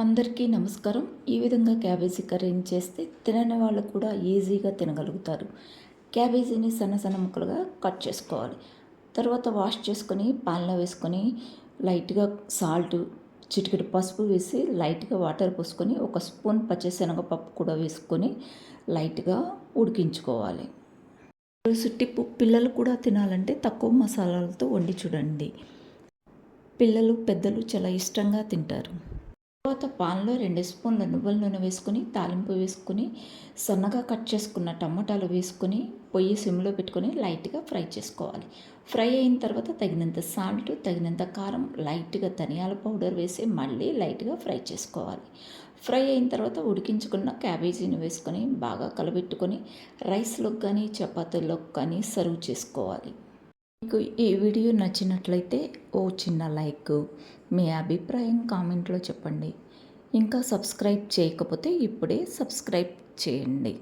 అందరికీ నమస్కారం. ఈ విధంగా క్యాబేజీ కర్రీని చేస్తే తినని వాళ్ళు కూడా ఈజీగా తినగలుగుతారు. క్యాబేజీని సన్న సన్న ముక్కలుగా కట్ చేసుకోవాలి. తర్వాత వాష్ చేసుకొని పాన్లో వేసుకొని లైట్గా సాల్ట్ చిటికెడు పసుపు వేసి లైట్గా వాటర్ పోసుకొని ఒక స్పూన్ పచ్చిశనగపప్పు కూడా వేసుకొని లైట్గా ఉడికించుకోవాలి. టిప్పు పిల్లలు కూడా తినాలంటే తక్కువ మసాలాలతో వండి చూడండి. పిల్లలు పెద్దలు చాలా ఇష్టంగా తింటారు. తర్వాత పాన్లో రెండు స్పూన్ల నువ్వుల నూనె వేసుకొని తాలింపు వేసుకొని సన్నగా కట్ చేసుకున్న టమాటాలు వేసుకొని పొయ్యి సిమ్లో పెట్టుకొని లైట్గా ఫ్రై చేసుకోవాలి. ఫ్రై అయిన తర్వాత తగినంత సాల్ట్ తగినంత కారం లైట్గా ధనియాల పౌడర్ వేసి మళ్ళీ లైట్గా ఫ్రై చేసుకోవాలి. ఫ్రై అయిన తర్వాత ఉడికించుకున్న క్యాబేజీని వేసుకొని బాగా కలబెట్టుకొని రైస్లోకి కానీ చపాతీలోకి కానీ సర్వ్ చేసుకోవాలి. మీకు ఈ వీడియో నచ్చినట్లయితే ఓ చిన్న లైక్ మీ అభిప్రాయం కామెంట్లో చెప్పండి. ఇంకా సబ్స్క్రైబ్ చేయకపోతే ఇప్పుడే సబ్స్క్రైబ్ చేయండి.